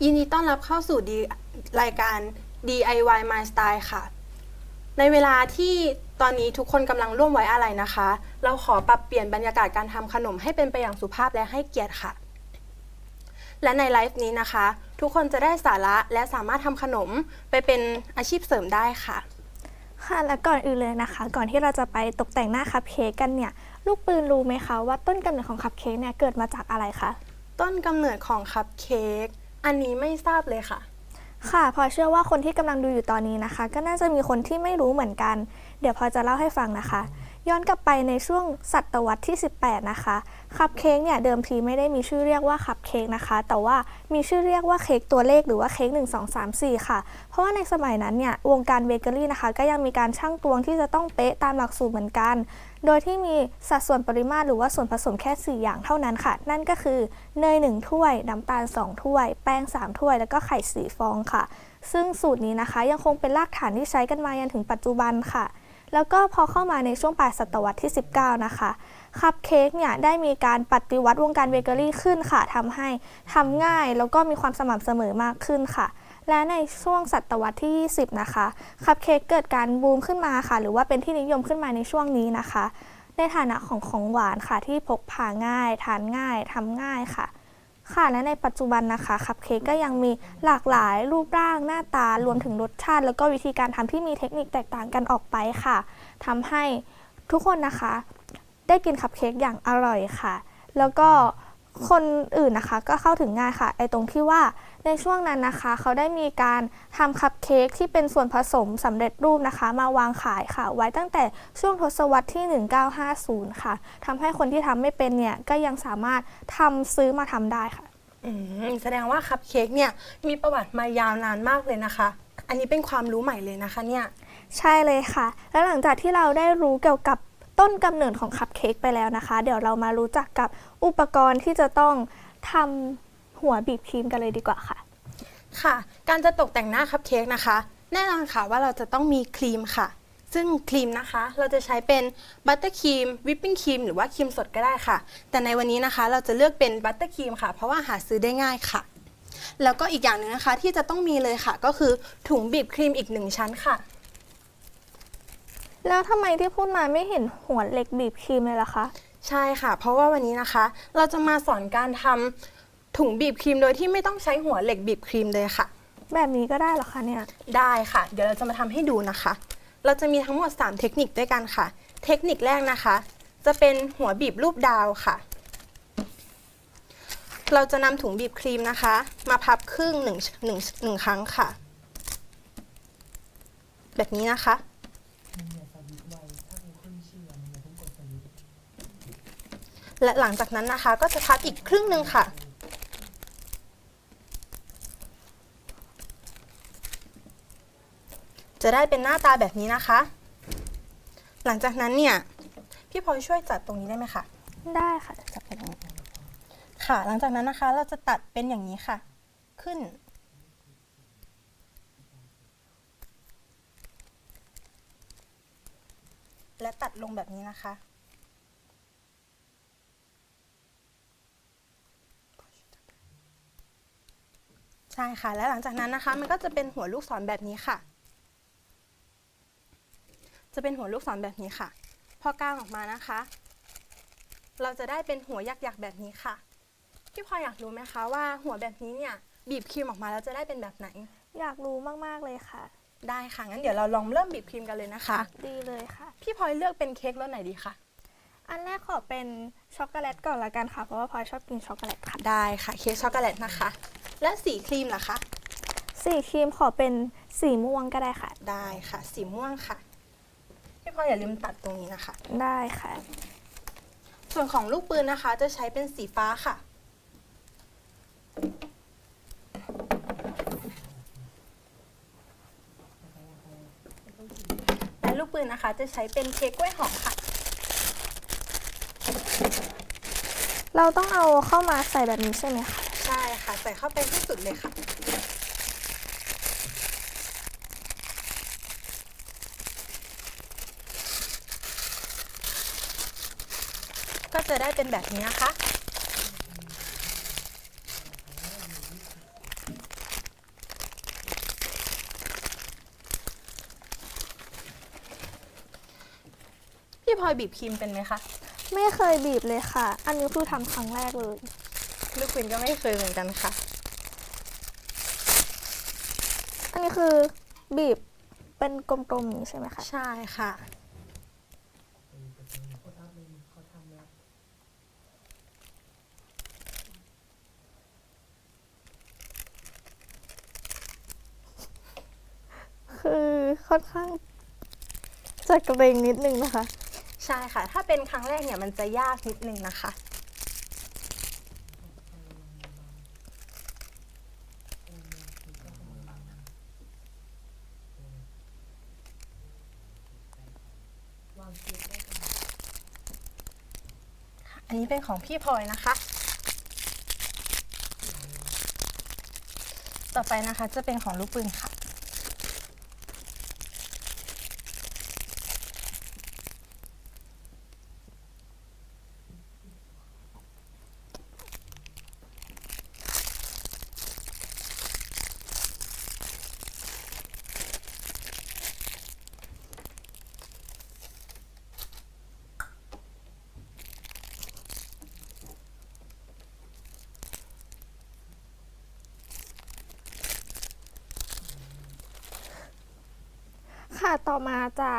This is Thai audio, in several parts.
สวัสดีค่ะยินดีต้อนรับเข้าสู่ดีรายการ DIY My Style ค่ะ ในเวลาที่ตอนนี้ทุกคนกำลังร่วมไว้อะไรนะคะ เราขอปรับเปลี่ยนบรรยากาศการทำขนมให้เป็นไปอย่างสุภาพและให้เกียรติค่ะ และในไลฟ์นี้นะคะ ทุกคนจะได้สาระและสามารถทำขนมไปเป็นอาชีพเสริมได้ค่ะ ค่ะและก่อนอื่นเลยนะคะ ก่อนที่เราจะไปตกแต่งหน้าคัพเค้กกันเนี่ยลูกปืนรู้ไหมคะว่าต้นกำเนิดของคัพเค้กเนี่ยเกิดมาจากอะไรคะต้นกำเนิดของคัพเค้ก อันนี้ไม่ทราบเลยค่ะ ค่ะพอเชื่อว่าคนที่กำลังดูอยู่ตอนนี้นะคะ ก็น่าจะมีคนที่ไม่รู้เหมือนกัน เดี๋ยวพอจะเล่าให้ฟังนะคะ ย้อนกลับไปในช่วงศตวรรษที่ 18 นะคะ คัพเค้กเนี่ยเดิมทีไม่ได้มีชื่อเรียกว่าคัพเค้กนะคะ แต่ว่ามีชื่อเรียกว่าเค้กตัวเลขหรือว่าเค้ก1 2 3 4 ค่ะ เพราะว่าในสมัยนั้นเนี่ยวงการเบเกอรี่นะคะ ก็ยังมีการชั่งตวงที่จะต้องเป๊ะตามหลักสูตรเหมือนกัน โดยที่มีสัดส่วนปริมาตรหรือว่าส่วนผสมแค่ 4 อย่างเท่านั้นค่ะ นั่นก็คือเนย 1 ถ้วย น้ำตาล 2 ถ้วย แป้ง 3 ถ้วย แล้วก็ไข่4ฟองค่ะ ซึ่งสูตรนี้นะคะยังคงเป็นรากฐานที่ใช้กันมายันถึงปัจจุบันค่ะแล้วก็พอเข้ามาในช่วงปลายศตวรรษที่ 19 นะคะ คัพเค้กเนี่ยได้มีการปฏิวัติวงการเบเกอรี่ขึ้นค่ะทำให้ทำง่ายแล้วก็มีความสม่ำเสมอมากขึ้นค่ะ และในช่วงศตวรรษที่ 20 นะคะ คัพเค้กเกิดการบูมขึ้นมาค่ะ หรือว่าเป็นที่นิยมขึ้นมาในช่วงนี้นะคะ ในฐานะของของหวานค่ะที่พกพาง่าย ทานง่ายทำง่ายค่ะค่ะและในปัจจุบันนะคะคัพเค้กก็ยังมีหลากหลายรูปร่างหน้าตารวมถึงรสชาติ แล้วก็วิธีการทำที่มีเทคนิคแตกต่างกันออกไปค่ะทำให้ทุกคนนะคะ ได้กินคัพเค้กอย่างอร่อยค่ะ แล้วก็คนอื่นนะคะก็เข้าถึงง่ายค่ะ ไอตรงที่ว่าในช่วงนั้นนะคะ เขาได้มีการทำคัพเค้กที่เป็นส่วนผสมสำเร็จรูปนะคะ มาวางขายค่ะ ไว้ตั้งแต่ช่วงทศวรรษที่ 1950 ค่ะทำให้คนที่ทำไม่เป็นเนี่ย ก็ยังสามารถทำซื้อมาทำได้ค่ะอืมแสดงว่าคัพเค้กเนี่ยมีประวัติมายาวนานมากเลยนะคะ อันนี้เป็นความรู้ใหม่เลยนะคะเนี่ยใช่เลยค่ะ แล้วหลังจากที่เราได้รู้เกี่ยวกับ ต้นกำเนิดของคัพเค้กไปแล้วนะคะ เดี๋ยวเรามารู้จักกับอุปกรณ์ที่จะต้องทำหัวบีบครีมกันเลยดีกว่าค่ะ ค่ะ การจะตกแต่งหน้าคัพเค้กนะคะ แน่นอนค่ะว่าเราจะต้องมีครีมค่ะ ซึ่งครีมนะคะ เราจะใช้เป็นบัตเตอร์ครีมวิปปิ้งครีมหรือว่าครีมสดก็ได้ค่ะ แต่ในวันนี้นะคะเราจะเลือกเป็นบัตเตอร์ครีมค่ะ เพราะว่าหาซื้อได้ง่ายค่ะ แล้วก็อีกอย่างหนึ่งนะคะที่จะต้องมีเลยค่ะ ก็คือถุงบีบครีมอีกหนึ่งชั้นค่ะ แล้วทำไมที่พูดมาไม่เห็นหัวเหล็กบีบครีมเลยล่ะคะ ใช่ค่ะ เพราะว่าวันนี้นะคะ เราจะมาสอนการทำถุงบีบครีมโดยที่ไม่ต้องใช้หัวเหล็กบีบครีมเลยค่ะ แบบนี้ก็ได้เหรอคะเนี่ย ได้ค่ะ เดี๋ยวเราจะมาทำให้ดูนะคะ เราจะมีทั้งหมด 3 เทคนิคด้วยกันค่ะ เทคนิคแรกนะคะ จะเป็นหัวบีบรูปดาวค่ะ เราจะนำถุงบีบครีมนะคะ มาพับครึ่งหนึ่งหนึ่งหนึ่งครั้งค่ะ แบบนี้นะคะ และหลังจากนั้นนะคะก็จะพับอีกครึ่งหนึ่งค่ะ จะได้เป็นหน้าตาแบบนี้นะคะ หลังจากนั้นเนี่ยพี่พลอยช่วยจัดตรงนี้ได้ไหมคะได้ค่ะจะเป็นอย่างนี้ค่ะ หลังจากนั้นนะคะเราจะตัดเป็นอย่างนี้ค่ะ ขึ้น และตัดลงแบบนี้นะคะ ช่ค่ะ และหลังจากนั้นนะคะ มันก็จะเป็นหัวลูกศรแบบนี้ค่ะ จะเป็นหัวลูกศรแบบนี้ค่ะ พอกางออกมานะคะ เราจะได้เป็นหัวยักษ์ๆแบบนี้ค่ะ พี่พลอยอยากรู้ไหมคะว่าหัวแบบนี้เนี่ยบีบครีมออกมาแล้วจะได้เป็นแบบไหน อยากรู้มาก ๆ เลยค่ะ ได้ค่ะ งั้นเดี๋ยวเราลองเริ่มบีบครีมกันเลยนะคะ ดีเลยค่ะ พี่พลอยเลือกเป็นเค้กรสไหนดีคะ อันแรกขอเป็นช็อกโกแลตก่อนละกันค่ะ เพราะว่าพลอยชอบกินช็อกโกแลตค่ะ ได้ค่ะ เค้กช็อกโกแลตนะคะ และสีครีมล่ะคะ สีครีมขอเป็นสีม่วงก็ได้ค่ะ ได้ค่ะ สีม่วงค่ะ พี่พลอยอย่าลืมตัดตรงนี้นะคะ ได้ค่ะ ส่วนของลูกปืนนะคะ จะใช้เป็นสีฟ้าค่ะ และลูกปืนนะคะ จะใช้เป็นเค้กกล้วยหอมค่ะ เราต้องเอาเข้ามาใส่แบบนี้ใช่ไหมคะ ใส่เข้าไปให้สุดเลยค่ะก็จะได้เป็นแบบนี้นะคะ พี่พลอยบีบครีมเป็นไหมคะ ไม่เคยบีบเลยค่ะ อันนี้คือทำครั้งแรกเลย ลูกปืนก็ไม่เคยเหมือนกันค่ะ อันนี้คือบีบเป็นกลมๆอย่างนี้ใช่ไหมคะใช่ค่ะ คือค่อนข้างจะเกรงนิดนึงนะคะ ใช่ค่ะ ถ้าเป็นครั้งแรกเนี่ยมันจะยากนิดนึงนะคะ อันนี้เป็นของพี่พลอยนะคะ ต่อไปนะคะจะเป็นของลูกปืนค่ะ ค่ะ ต่อมาจะ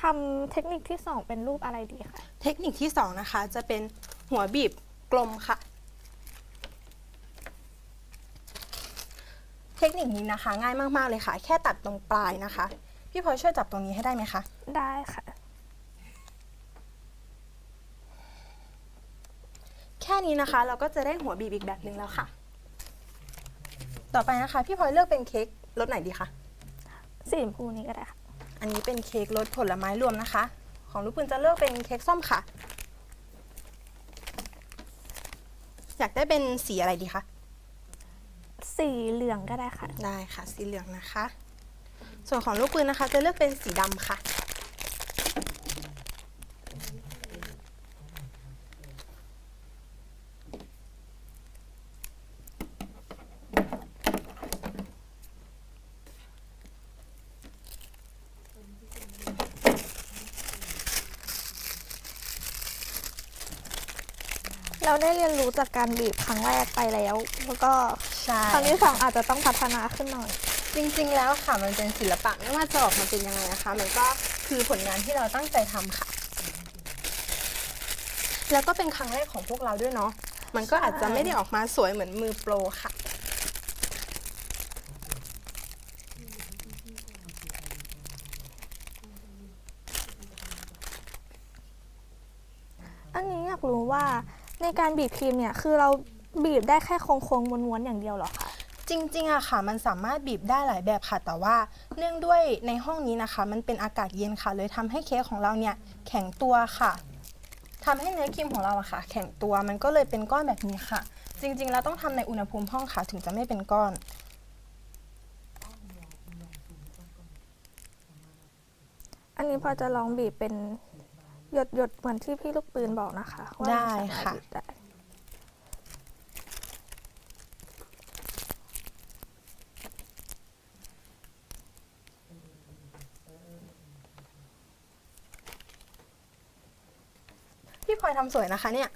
ทำเทคนิคที่ 2 เป็นรูปอะไรดีคะเทคนิคที่2นะคะ จะเป็นหัวบีบกลมค่ะ เทคนิคนี้นะคะ ง่ายมาก ๆ เลยค่ะ แค่ตัดตรงปลายนะคะ พี่พลอยช่วยจับตรงนี้ให้ได้ไหมคะ ได้ค่ะ แค่นี้นะคะ เราก็จะได้หัวบีบอีกแบบหนึ่งแล้วค่ะ ต่อไปนะคะ พี่พลอยเลือกเป็นเค้กรสไหนดีคะ สีชมพูนี้ก็ได้ค่ะ อันนี้เป็นเค้กรสผลไม้รวมนะคะ ของลูกปืนจะเลือกเป็นเค้กส้มค่ะ อยากได้เป็นสีอะไรดีคะสีเหลืองก็ได้ค่ะ ได้ค่ะ สีเหลืองนะคะ ส่วนของลูกปืนนะคะ จะเลือกเป็นสีดำค่ะ เราได้เรียนรู้จากการบีบครั้งแรกไปแล้ว แล้วก็ใช่ครั้งที่สองอาจจะต้องพัฒนาขึ้นหน่อย จริงๆแล้วค่ะมันเป็นศิลปะไม่ว่าจะออกมาเป็นยังไงนะคะ มันก็คือผลงานที่เราตั้งใจทำค่ะ แล้วก็เป็นครั้งแรกของพวกเราด้วยเนาะมันก็อาจจะไม่ได้ออกมาสวยเหมือนมือโปรค่ะ อันนี้อยากรู้ว่าใน การบีบครีมเนี่ยคือเราบีบได้แค่โค้งๆม้วนๆอย่างเดียวเหรอคะ จริงๆอะค่ะ มันสามารถบีบได้หลายแบบค่ะ แต่ว่าเนื่องด้วยในห้องนี้นะคะ มันเป็นอากาศเย็นค่ะ เลยทำให้เค้กของเราเนี่ยแข็งตัวค่ะทำให้เนื้อครีมของเราอะค่ะ แข็งตัวมันก็เลยเป็นก้อนแบบนี้ค่ะ จริงๆแล้วต้องทำในอุณหภูมิห้องค่ะ ถึงจะไม่เป็นก้อน อันนี้พอจะลองบีบเป็น หยดหยดๆเหมือนที่พี่ลูกปืนบอกนะคะว่าได้มันสามารถค่ะบีบได้พี่พลอยทำสวยนะคะเนี่ย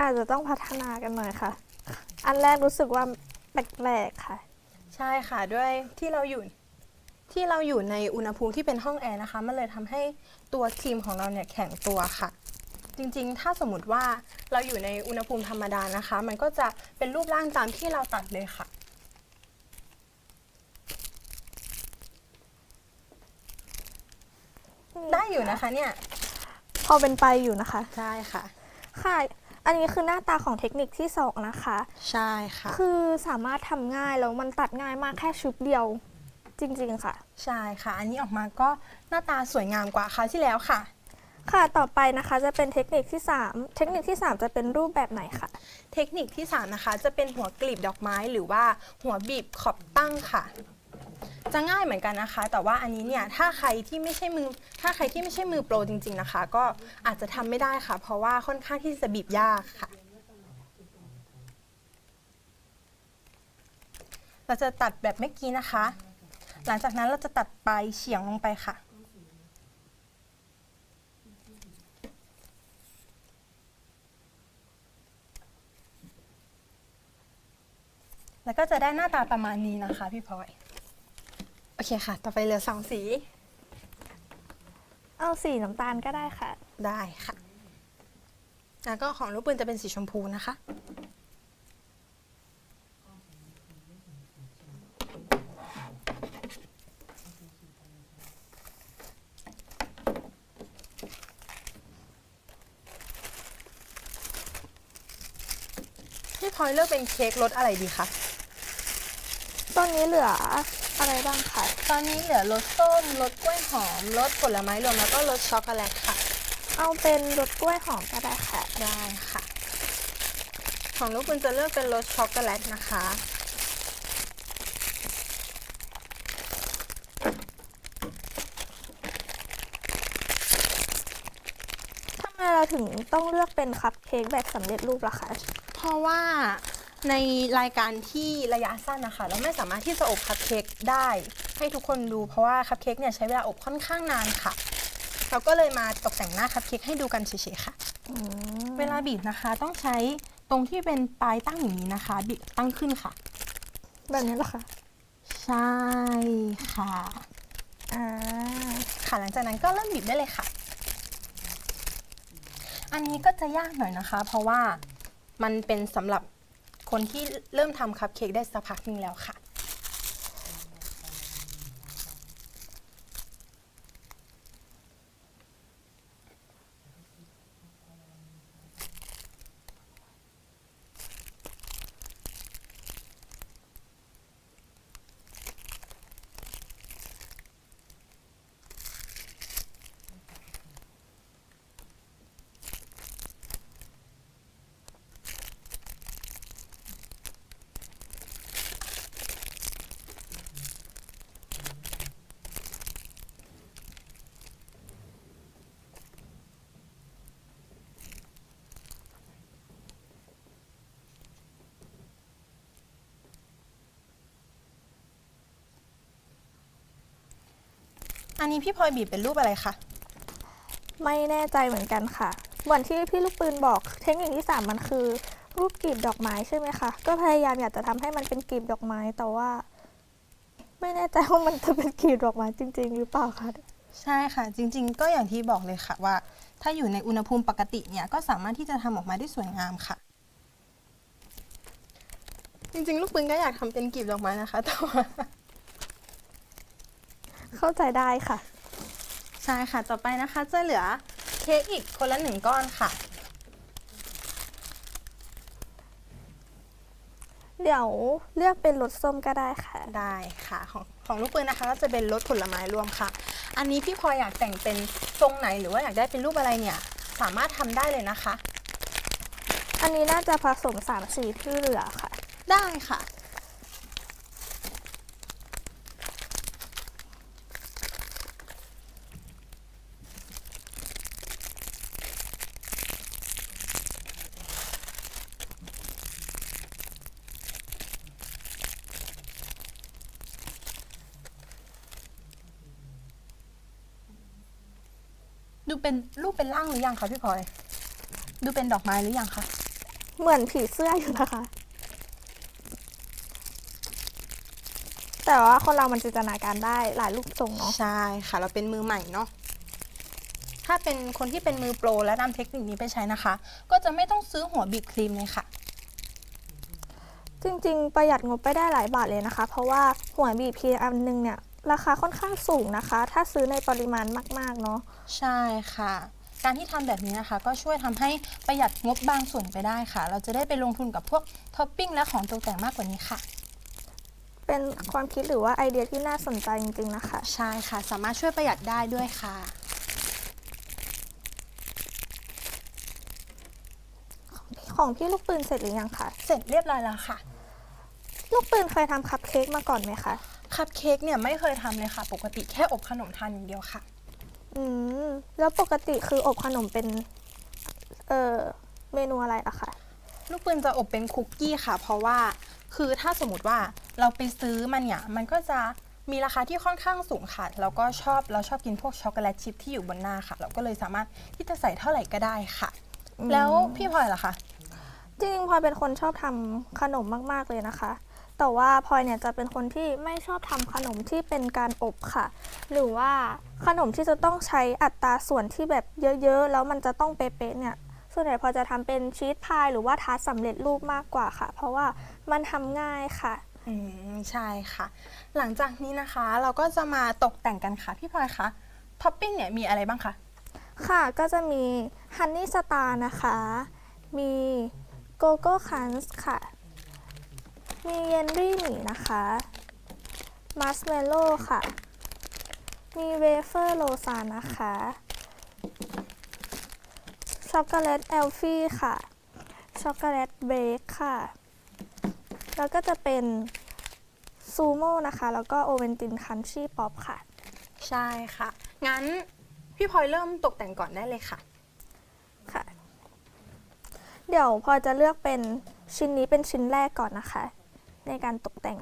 อาจจะต้องพัฒนากันหน่อยค่ะ อันแรกรู้สึกว่าแปลกๆค่ะ ใช่ค่ะด้วยที่เราอยู่ ที่เราอยู่ในอุณหภูมิที่เป็นห้องแอร์นะคะ มันเลยทำให้ตัวครีมของเราเนี่ยแข็งตัวค่ะ จริงๆ ถ้าสมมติว่าเราอยู่ในอุณหภูมิธรรมดานะคะ มันก็จะเป็นรูปร่างตามที่เราตัดเลยค่ะ ได้อยู่นะคะเนี่ย พอเป็นไปอยู่นะคะ ใช่ค่ะ ค่ะ อันนี้คือหน้าตาของเทคนิคที่สองนะคะ ใช่ค่ะ คือสามารถทำง่ายแล้วมันตัดง่ายมากแค่ชุบเดียว จริง ๆ ค่ะ ใช่ค่ะ อันนี้ออกมาก็หน้าตาสวยงามกว่าคราวที่แล้วค่ะ ค่ะต่อไปนะคะจะเป็นเทคนิคที่ 3 เทคนิคที่ 3 จะเป็นรูปแบบไหนคะเทคนิคที่ 3 นะคะ จะเป็นหัวกลีบดอกไม้หรือว่าหัวบีบขอบตั้งค่ะ จะง่ายเหมือนกันนะคะ แต่ว่าอันนี้เนี่ยถ้าใครที่ไม่ใช่มือถ้าใครที่ไม่ใช่มือโปรจริง ๆนะคะ ก็อาจจะทำไม่ได้ค่ะ เพราะว่าค่อนข้างที่จะบีบยากค่ะ เราจะตัดแบบเมื่อกี้นะคะ หลังจากนั้นเราจะตัดปลายเฉียงลงไปค่ะ แล้วก็จะได้หน้าตาประมาณนี้นะคะพี่พลอย โอเคค่ะ ต่อไปเหลือสองสี เอาสีน้ำตาลก็ได้ค่ะ ได้ค่ะ แล้วก็ของลูกปืนจะเป็นสีชมพูนะคะ อยเลือกเป็นเค้กรสอะไรดีคะ ตอนนี้เหลืออะไรบ้างคะตอนนี้เหลือรสส้มรสกล้วยหอมรสผลไม้รวมแล้วก็รสช็อกโกแลตค่ะ เอาเป็นรสกล้วยหอมก็ได้ค่ะ ได้ค่ะ ของลูกคุณจะเลือกเป็นรสช็อกโกแลตนะคะ ทำไมเราถึงต้องเลือกเป็นคัพเค้กแบบสำเร็จรูปล่ะคะ เพราะว่าในรายการที่ระยะสั้นนะคะเราไม่สามารถที่จะอบคัพเค้กได้ให้ทุกคนดูเพราะว่าคัพเค้กเนี่ยใช้เวลาอบค่อนข้างนานค่ะ เราก็เลยมาตกแต่งหน้าคัพเค้กให้ดูกันเฉยๆค่ะอืมเวลาบีบนะคะต้องใช้ตรงที่เป็นปลายตั้งอย่างนี้นะคะบีบตั้งขึ้นค่ะ แบบนี้เหรอคะใช่ค่ะอ่าค่ะหลังจากนั้นก็เริ่มบีบได้เลยค่ะ อันนี้ก็จะยากหน่อยนะคะ เพราะว่า มันเป็นสำหรับคนที่เริ่มทำคัพเค้กได้สักพักหนึงแล้วค่ะ อันนี้พี่พลอยบีบเป็นรูปอะไรคะไม่แน่ใจเหมือนกันค่ะเหมือนที่พี่ลูกปืนบอก เทคนิคที่สามมันคือ รูปกลีบดอกไม้ใช่ไหมคะ ก็พยายามอยากจะทำให้มันเป็นกลีบดอกไม้แต่ว่า ไม่แน่ใจว่ามันจะเป็นกลีบดอกไม้จริง ๆ หรือเปล่าคะใช่ค่ะ จริงๆ ก็อย่างที่บอกเลยค่ะว่า ถ้าอยู่ในอุณหภูมิปกติเนี่ยก็สามารถที่จะทำออกมาได้สวยงามค่ะ จริงๆ ลูกปืนก็อยากทำเป็นกลีบดอกไม้นะคะ แต่ว่า เข้าใจได้ค่ะ ใช่ค่ะ ต่อไปนะคะจะเหลือเค้กอีกคนละหนึ่งก้อนค่ะ เดี๋ยวเลือกเป็นรสส้มก็ได้ค่ะ ได้ค่ะ ของของลูกปืนนะคะก็จะเป็นรสผลไม้รวมค่ะ อันนี้พี่พลอยอยากแต่งเป็นทรงไหนหรือว่าอยากได้เป็นรูปอะไรเนี่ย สามารถทำได้เลยนะคะ อันนี้น่าจะผสมสามสีที่เหลือค่ะ ได้ค่ะ เป็นรูปเป็นร่างหรือยังคะพี่พลอย ดูเป็นดอกไม้หรือยังคะ เหมือนผีเสื้ออยู่นะคะ แต่ว่าคนเรามันจินตนาการได้หลายรูปทรงเนาะ ใช่ค่ะ เราเป็นมือใหม่เนาะ ถ้าเป็นคนที่เป็นมือโปรและนำเทคนิคนี้ไปใช้นะคะ ก็จะไม่ต้องซื้อหัวบีบครีมเลยค่ะ จริงๆ ประหยัดงบไปได้หลายบาทเลยนะคะ เพราะว่าหัวบีพีอันหนึงเนี่ย ราคาค่อนข้างสูงนะคะ ถ้าซื้อในปริมาณมาก ๆ เนาะ ใช่ค่ะ การที่ทำแบบนี้นะคะ ก็ช่วยทำให้ประหยัดงบบางส่วนไปได้ค่ะ เราจะได้ไปลงทุนกับพวกท็อปปิ้งและของตกแต่งมากกว่านี้ค่ะ เป็นความคิดหรือว่าไอเดียที่น่าสนใจจริง ๆ นะคะ ใช่ค่ะ สามารถช่วยประหยัดได้ด้วยค่ะ ของพี่ลูกปืนเสร็จหรือยังคะ เสร็จเรียบร้อยแล้วค่ะ ลูกปืนเคยทำคัพเค้กมาก่อนไหมคะ คัพเค้กเนี่ยไม่เคยทำเลยค่ะ ปกติแค่อบขนมทานอย่างเดียวค่ะ อืมแล้วปกติคืออบขนมเป็น เอ่อเมนูอะไรอะคะลูกปืนจะอบเป็นคุกกี้ค่ะ เพราะว่าคือถ้าสมมติว่าเราไปซื้อมันเนี่ยมันก็จะมีราคาที่ค่อนข้างสูงค่ะ แล้วก็ชอบเราชอบกินพวกช็อกโกแลตชิพที่อยู่บนหน้าค่ะ เราก็เลยสามารถที่จะใส่เท่าไหร่ก็ได้ค่ะอืมแล้วพี่พลอยล่ะคะ จริงๆพลอยเป็นคนชอบทำขนมมาก ๆ เลยนะคะ แแต่ว่าพลอยเนี่ยจะเป็นคนที่ไม่ชอบทำขนมที่เป็นการอบค่ะ หรือว่าขนมที่จะต้องใช้อัตราส่วนที่แบบเยอะๆ แล้วมันจะต้องเป๊ะๆเนี่ยส่วนใหญ่พลอยจะทำเป็นชีสพายหรือว่าทาร์ตสำเร็จรูปมากกว่าค่ะ เพราะว่ามันทำง่ายค่ะอืมใช่ค่ะ หลังจากนี้นะคะเราก็จะมาตกแต่งกันค่ะพี่พลอยคะท็อปปิ้งเนี่ยมีอะไรบ้างคะค่ะก็จะมีฮันนี่สตาร์นะคะ มีโกโก้คันส์ค่ะ มีเยนรี่หมี่นะคะมัสเมลโล่ค่ะ มีเวเฟอร์โลซานนะคะช็อกโกแลตเอลฟี่ค่ะช็อกโกแลตเบรกค่ะ แล้วก็จะเป็นซูโม่นะคะ แล้วก็โอเวนตินคันชี่ป๊อปค่ะ ใช่ค่ะ งั้นพี่พลอยเริ่มตกแต่งก่อนได้เลยค่ะ ค่ะ เดี๋ยวพอจะเลือกเป็นชิ้นนี้เป็นชิ้นแรกก่อนนะคะ ในการตกแต่ง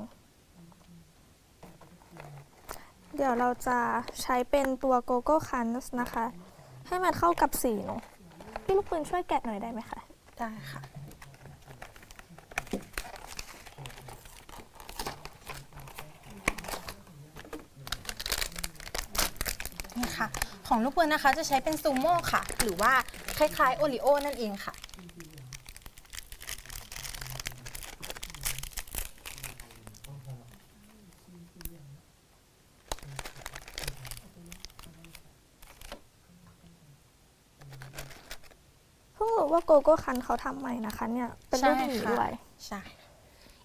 เดี๋ยวเราจะใช้เป็นตัวโกโก้คันส์นะคะ ให้มันเข้ากับสีเนอะพี่ลูกปืนช่วยแกะหน่อยได้ไหมคะ ได้ค่ะนี่ค่ะ ของลูกปืนนะคะจะใช้เป็นซูโม่ค่ะ หรือว่าคล้ายๆโอริโอนั่นเองค่ะ เพิ่งรู้ว่า โกโก้คันเขาทำใหม่นะคะเนี่ยเป็นรูปหมีใช่ค่ะ ด้วย ใช่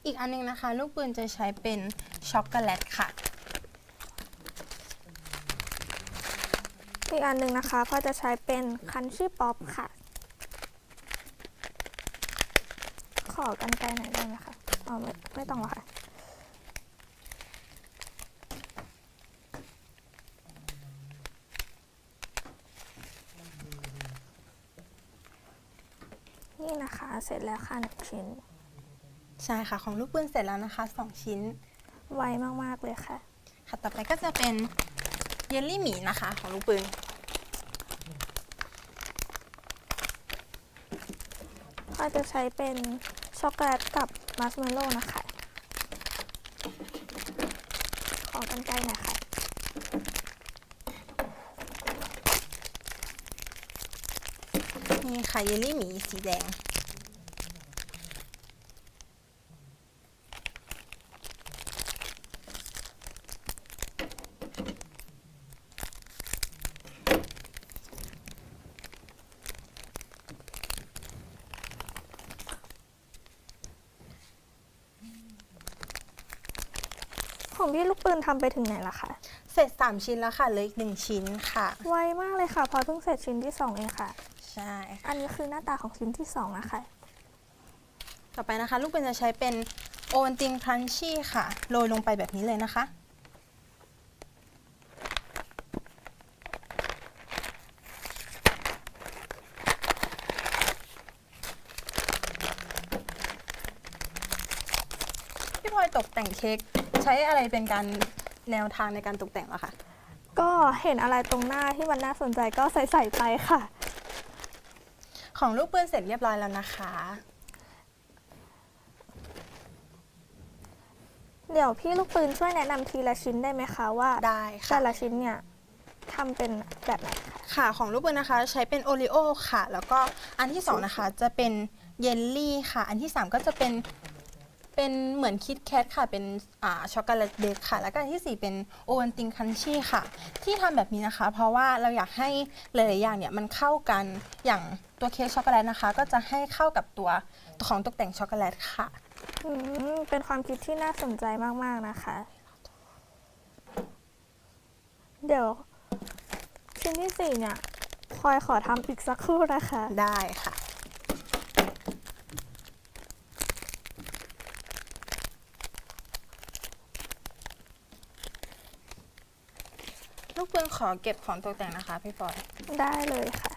อีกอันนึงนะคะ ลูกปืนจะใช้เป็นช็อกโกแลตค่ะ อีกอันหนึ่งนะคะพอจะใช้เป็นคันชี่ป๊อปค่ะ ขอกันไกลหน่อยได้ไหมคะอ๋อไม่ไม่ต้องหรอกค่ะ นี่นะคะเสร็จแล้วค่ะหนึ่งชิ้น ใช่ค่ะ ของลูกปืนเสร็จแล้วนะคะ 2 ชิ้น ไวมากๆเลยค่ะ ค่ะต่อไปก็จะเป็นเยลลี่หมีนะคะ ของลูกปืนพอจะใช้เป็นช็อกโกแลตกับมัสเมลโล่นะคะ ขอกันไกลหน่อยค่ะ นี่ค่ะเยลลี่หมีสีแดง ของพี่ลูกปืนทำไปถึงไหนละคะ เสร็จ 3 ชิ้นแล้วค่ะเหลยอีกหนึ่งชิ้นค่ะ ไวมากเลยค่ะ พอเพิ่งเสร็จชิ้นที่2เองค่ะ ใช่ค่ะอันนี้คือหน้าตาของชิ้นที่2นะคะต่อไปนะคะ ลูกปืนจะใช้เป็นโอวัลตินครันชี่ค่ะโรยลงไปแบบนี้เลยนะคะ พี่พลอยตกแต่งเค้กใช้อะไรเป็นการแนวทางในการตกแต่งเหรอคะก็เห็นอะไรตรงหน้าที่มันน่าสนใจก็ใส่ใส่ๆไปค่ะ ของลูกปืนเสร็จเรียบร้อยแล้วนะคะ เดี๋ยวพี่ลูกปืนช่วยแนะนำทีละชิ้นได้ไหมคะว่าได้ค่ะ แต่ละชิ้นเนี่ยทำเป็นแบบไหนคะค่ะของลูกปืนนะคะใช้เป็นโอริโอค่ะ แล้วก็อันที่สองนะคะจะเป็นเยลลี่ค่ะ อันที่สามก็จะเป็นเป็นเหมือนคิดแคทค่ะ เป็นอ่าช็อกโกแลตเบคค่ะ แล้วก็อันที่สี่เป็นโอวัลตินคันชี่ค่ะ ที่ทำแบบนี้นะคะ เพราะว่าเราอยากให้หลายๆอย่างเนี่ยมันเข้ากันอย่าง ตัวเค้กช็อกโกแลตนะคะ ก็จะให้เข้ากับตัวของตกแต่งช็อกโกแลตค่ะ อืมเป็นความคิดที่น่าสนใจมากๆนะคะ เดี๋ยว ชิ้นที่สี่เนี่ยพลอยขอทำอีกสักครู่นะคะ ได้ค่ะ ลูกปืนขอเก็บของตกแต่งนะคะพี่ปอย ได้เลยค่ะ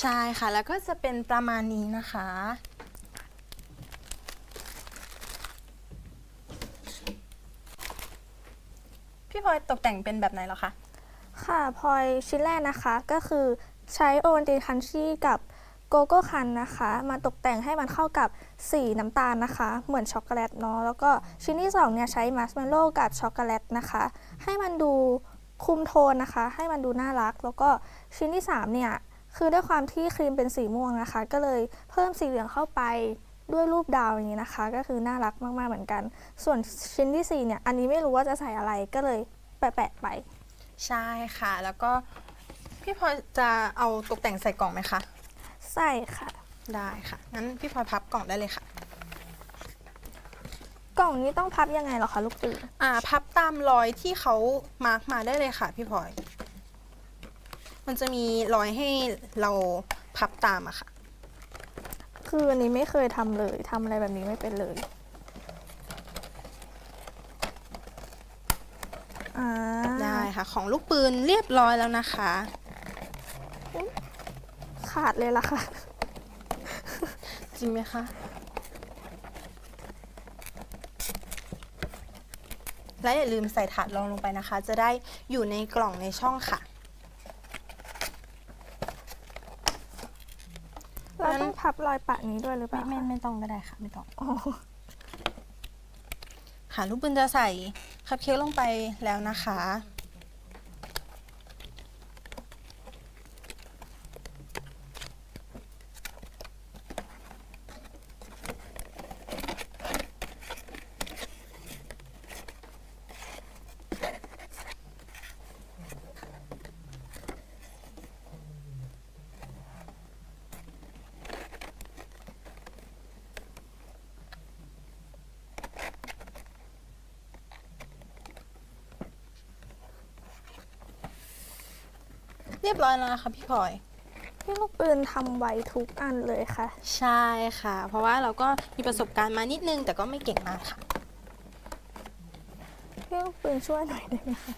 ใช่ค่ะ แล้วก็จะเป็นประมาณนี้นะคะ พี่พลอยตกแต่งเป็นแบบไหนเหรอคะ ค่ะพลอยชิ้นแรกนะคะก็คือใช้โอวัติคันชี่กับโกโก้คันนะคะ มาตกแต่งให้มันเข้ากับสีน้ำตาลนะคะ เหมือนช็อกโกแลตเนาะแล้วก็ชิ้นที่2เนี่ยใช้มัสเมลโล่กับช็อกโกแลตนะคะ ให้มันดูคุมโทนนะคะ ให้มันดูน่ารัก แล้วก็ชิ้นที่3เนี่ย คือด้วยความที่ครีมเป็นสีม่วงนะคะ ก็เลยเพิ่มสีเหลืองเข้าไปด้วยรูปดาวอย่างนี้นะคะ ก็คือน่ารักมากๆเหมือนกัน ส่วนชิ้นที่สี่เนี่ยอันนี้ไม่รู้ว่าจะใส่อะไรก็เลยแปะๆไป ใช่ค่ะ แล้วก็พี่พลอยจะเอาตกแต่งใส่กล่องไหมคะ ใส่ค่ะ ได้ค่ะ งั้นพี่พลอยพับกล่องได้เลยค่ะ กล่องนี้ต้องพับยังไงเหรอคะลูกปืนอ่า พับตามรอยที่เขามาร์กมาได้เลยค่ะ พี่พลอย มันจะมีรอยให้เราพับตามอะค่ะ คืออันนี้ไม่เคยทำเลยทำอะไรแบบนี้ไม่เป็นเลย อ่าได้ค่ะ ของลูกปืนเรียบร้อยแล้วนะคะ ขาดเลยล่ะค่ะ จริงไหมคะ และอย่าลืมใส่ถาดรองลงไปนะคะ จะได้อยู่ในกล่องในช่องค่ะ เราต้อง พับรอยปะนี้ด้วยหรือเปไม่ล่าไม่คะไม่ต้องก็ได้ค่ะ ไม่ต้อง อ๋อค่ะ ลูกปืนจะใส่คัพเค้กลงไปแล้วนะคะ เรียบร้อยแล้วนะคะพี่พลอย พี่ลูกปืนทำไว้ทุกอันเลยค่ะ ใช่ค่ะ เพราะว่าเราก็มีประสบการณ์มานิดนึง แต่ก็ไม่เก่งมากค่ะ พี่ลูกปืนช่วยหน่อยได้ไหมคะ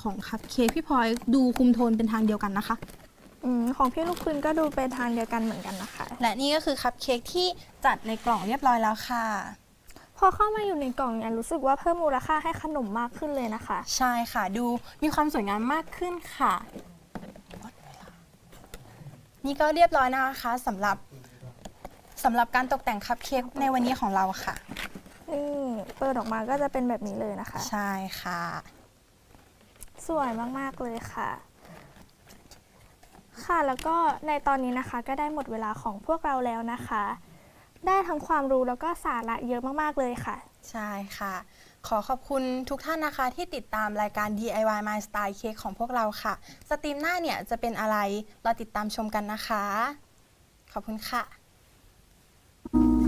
ของคัพเค้กพี่พลอยดูคุมโทนเป็นทางเดียวกันนะคะ อืมของพี่ลูกปืนก็ดูเป็นทางเดียวกันเหมือนกันนะคะ และนี่ก็คือคัพเค้กที่จัดในกล่องเรียบร้อยแล้วค่ะ พอเข้ามาอยู่ในกล่องเนี่ยรู้สึกว่าเพิ่มมูลค่าให้ขนมมากขึ้นเลยนะคะ ใช่ค่ะดูมีความสวยงามมากขึ้นค่ะ นี่ก็เรียบร้อยนะคะสำหรับสำหรับการตกแต่งคัพเค้กในวันนี้ของเราค่ะ นี่เปิดออกมาก็จะเป็นแบบนี้เลยนะคะ ใช่ค่ะ สวยมาก ๆ เลยค่ะ ค่ะแล้วก็ในตอนนี้นะคะก็ได้หมดเวลาของพวกเราแล้วนะคะ ได้ทั้งความรู้แล้วก็สาระเยอะมาก ๆ เลยค่ะ ใช่ค่ะ ขอขอบคุณทุกท่านนะคะ ที่ติดตามรายการ DIY My Style Cake ของพวกเราค่ะ สตรีมหน้าเนี่ยจะเป็นอะไรเราติดตามชมกันนะคะ ขอบคุณค่ะ